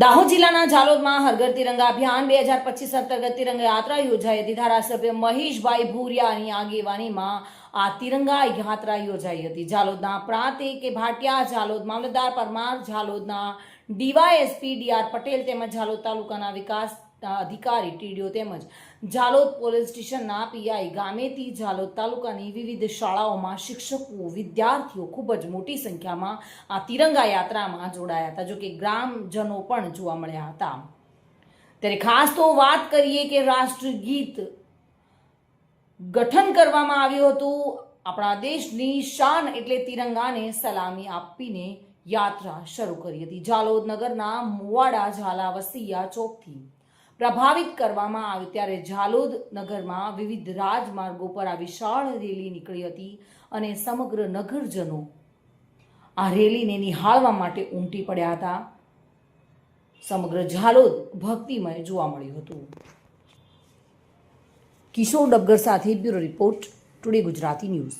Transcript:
દાહોદ જિલ્લાના જાલોદમાં હરઘર તિરંગા અભિયાન બે હજાર પચીસ અંતર્ગત તિરંગા યાત્રા યોજાઈ હતી. ધારાસભ્ય મહેશભાઈ ભૂરિયાની આગેવાનીમાં આ તિરંગા યાત્રા યોજાઈ હતી. જાલોદના પ્રાંતે કે ભાટિયા જાલોદ મામલતદાર પરમાર જાલોદના ડીવાયએસપી ડીઆર પટેલ તેમજ જાલોદ તાલુકાના વિકાસ અધિકારી, ટીડીઓ તેમજ જાલોદ પોલીસ સ્ટેશનના પીઆઈ ગામેથી જાલોદ તાલુકાની વિવિધ શાળાઓમાં શિક્ષકો, વિદ્યાર્થીઓ ખૂબ જ મોટી સંખ્યામાં આ તિરંગા યાત્રામાં જોડાયા હતા, જોકે ગ્રામજનો પણ જોવા મળ્યા હતા. ત્યારે ખાસ તો વાત કરીએ કે રાષ્ટ્રગીત ગઠન કરવામાં આવ્યું હતું. આપણા દેશની શાન એટલે તિરંગાને સલામી આપીને યાત્રા શરૂ કરી હતી. જાલોદ નગરના મુવાડા ઝાલા વસીયા ચોકથી પ્રભાવિત કરવામાં આવી ત્યારે ઝાલોદ નગરમાં વિવિધ રાજમાર્ગો પર આ વિશાળ રેલી નીકળી હતી અને સમગ્ર નગરજનો આ રેલીને નિહાળવા માટે ઉમટી પડ્યા હતા. સમગ્ર ઝાલોદ ભક્તિમય જોવા મળ્યું હતું. કિશોર ડબગર સાથે bureau report, today Gujarati news.